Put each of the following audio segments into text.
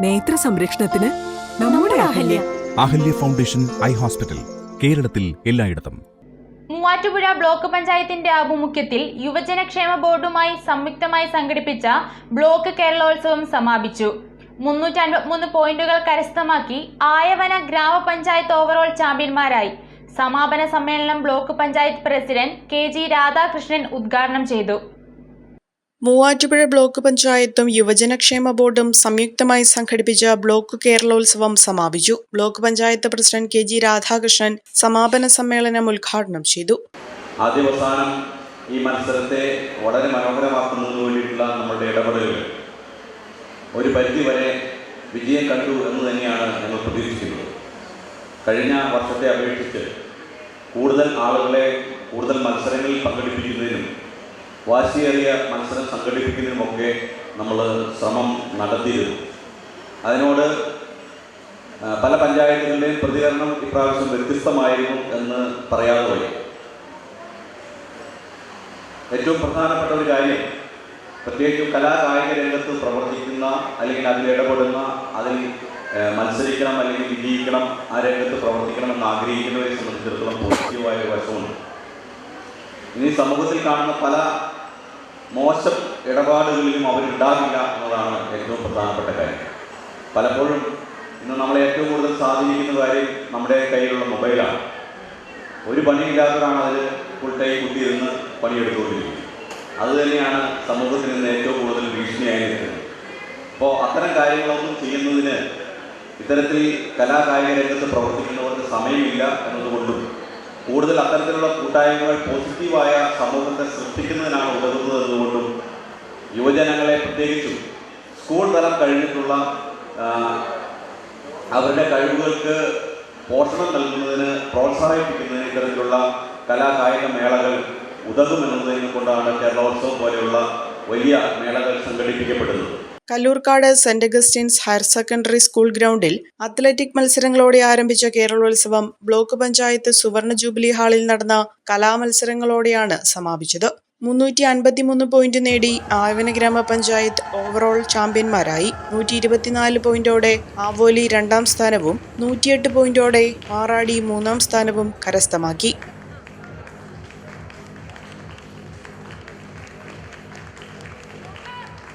നേത്ര സംരക്ഷണത്തിന് നമ്മുടെ Ahalia. Ahalia. Foundation eye hospital കേരളത്തിൽ എല്ലായിടത്തും. മൂവാറ്റുപുഴ ബ്ലോക്ക് പഞ്ചായത്തിന്റെ ആഭിമുഖ്യത്തിൽ യുവജനക്ഷേമ ബോർഡുമായി സംയുക്തമായി സംഘടിപ്പിച്ച ബ്ലോക്ക് കേരളോത്സവം സമാപിച്ചു. മുന്നൂറ്റി അൻപത്തിമൂന്ന് പോയിന്റുകൾ കരസ്ഥമാക്കി ആയവന ഗ്രാമപഞ്ചായത്ത് ഓവറോൾ ചാമ്പ്യന്മാരായി. സമാപന സമ്മേളനം block panchayat president K G Radhakrishnan ഉദ്ഘാടനം ചെയ്തു. മൂവാറ്റുപുഴ ബ്ലോക്ക് പഞ്ചായത്തും യുവജനക്ഷേമ ബോർഡും സംയുക്തമായി സംഘടിപ്പിച്ച ബ്ലോക്ക് കേരളോത്സവം സമാപിച്ചു. Block panchayat president K G Radhakrishnan സമാപന സമ്മേളനം ഉദ്ഘാടനം ചെയ്തു. ആദ്യാവസാനം ഈ മത്സരത്തെ വളരെ മനോഹരമാക്കുന്നതിന് വേണ്ടിയിട്ടുള്ള നമ്മളുടെ ഇടപെടലുകൾ. ഒരു പരിധി വരെ വിജയം കണ്ടു എന്ന് തന്നെയാണ് ഞങ്ങൾ പ്രതീക്ഷിക്കുന്നത്. കഴിഞ്ഞ വർഷത്തെ അപേക്ഷിച്ച് കൂടുതൽ ആളുകളെ കൂടുതൽ മത്സരങ്ങളിൽ പങ്കെടുപ്പിക്കുന്നതിനും വാശിയേറിയ മത്സരം സംഘടിപ്പിക്കുന്നതിനുമൊക്കെ നമ്മൾ ശ്രമം നടത്തിയിരുന്നു. അതിനോട് പല പഞ്ചായത്തുകളുടെയും പ്രതികരണം ഇപ്രാവശ്യം വ്യത്യസ്തമായിരുന്നു എന്ന് പറയാതെ വഴി ഏറ്റവും പ്രധാനപ്പെട്ട ഒരു കാര്യം പ്രത്യേകിച്ചും കലാകായിക രംഗത്ത് പ്രവർത്തിക്കുന്ന അല്ലെങ്കിൽ അതിൽ ഇടപെടുന്ന അതിൽ മത്സരിക്കണം അല്ലെങ്കിൽ വിജയിക്കണം ആ രംഗത്ത് പ്രവർത്തിക്കണം എന്ന് ആഗ്രഹിക്കുന്നവരെ സംബന്ധിച്ചിടത്തോളം പോസിറ്റീവായ ഒരു വശമുണ്ട്. ഇനി സമൂഹത്തിൽ കാണുന്ന പല മോശം ഇടപാടുകളിലും അവരുണ്ടാകില്ല എന്നതാണ് ഏറ്റവും പ്രധാനപ്പെട്ട കാര്യം. പലപ്പോഴും ഇന്ന് നമ്മളെ ഏറ്റവും കൂടുതൽ സ്വാധീനിക്കുന്ന കാര്യം നമ്മുടെ കയ്യിലുള്ള മൊബൈലാണ്. ഒരു പണിയില്ലാത്തവരാണ് അതിൽ ഫുൾ ടൈം കുത്തിയിരുന്ന് പണിയെടുത്തുകൊണ്ടിരിക്കുന്നത്. അതുതന്നെയാണ് സമൂഹത്തിൽ നിന്ന് ഏറ്റവും കൂടുതൽ ഭീഷണിയായി നിൽക്കുന്നത്. അപ്പോൾ അത്തരം കാര്യങ്ങളൊന്നും ചെയ്യുന്നതിന് ഇത്തരത്തിൽ കലാകായിക രംഗത്ത് പ്രവർത്തിക്കുന്നവർക്ക് സമയമില്ല എന്നതുകൊണ്ടും കൂടുതൽ അത്തരത്തിലുള്ള കൂട്ടായ്മകൾ പോസിറ്റീവായ സമൂഹത്തെ സൃഷ്ടിക്കുന്നതിനാണ് ഉതകുന്നത് എന്നുകൊണ്ടും യുവജനങ്ങളെ പ്രത്യേകിച്ചും സ്കൂൾ തലം കഴിഞ്ഞിട്ടുള്ള അവരുടെ കഴിവുകൾക്ക് പോഷണം നൽകുന്നതിന് പ്രോത്സാഹിപ്പിക്കുന്നതിന് ഇത്തരത്തിലുള്ള കലാകായിക മേളകൾ ഉതകുമെന്നതിനെ കൊണ്ടാണ് കേരളോത്സവം പോലെയുള്ള വലിയ മേളകൾ സംഘടിപ്പിക്കപ്പെടുന്നത്. Kalloorkad Saint Augustine's higher secondary school ഗ്രൗണ്ടിൽ അത്ലറ്റിക് മത്സരങ്ങളോടെ ആരംഭിച്ച കേരളോത്സവം ബ്ലോക്ക് പഞ്ചായത്ത് സുവർണ ജൂബിലി ഹാളിൽ നടന്ന കലാമത്സരങ്ങളോടെയാണ് സമാപിച്ചത്. മുന്നൂറ്റി അൻപത്തിമൂന്ന് പോയിന്റ് നേടി ആയവന ഗ്രാമപഞ്ചായത്ത് ഓവറോൾ ചാമ്പ്യന്മാരായി. നൂറ്റി ഇരുപത്തിനാല് പോയിന്റോടെ ആവോലി രണ്ടാം സ്ഥാനവും നൂറ്റിയെട്ട് പോയിന്റോടെ മാറാടി മൂന്നാം സ്ഥാനവും കരസ്ഥമാക്കി.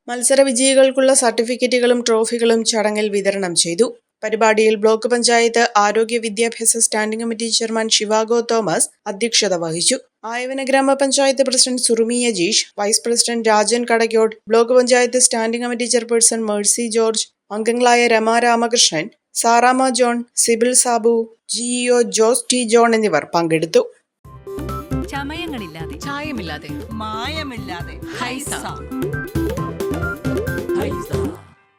മത്സര വിജയികൾക്കുള്ള സർട്ടിഫിക്കറ്റുകളും ട്രോഫികളും ചടങ്ങിൽ വിതരണം ചെയ്തു. പരിപാടിയിൽ ബ്ലോക്ക് പഞ്ചായത്ത് ആരോഗ്യ വിദ്യാഭ്യാസ standing committee chairman Shivago Thomas അധ്യക്ഷത വഹിച്ചു. Ayavana gramapanchayat president Surumi Ajeesh vice president Rajan Kadakkode block panchayat standing committee chairperson Mercy George അംഗങ്ങളായ Rama Ramakrishnan Saramma John Sibil Sabu GEO Jose T John എന്നിവർ പങ്കെടുത്തു. ചമയങ്ങളില്ലാതെ ചായമില്ലാതെ മായമില്ലാതെ Praise the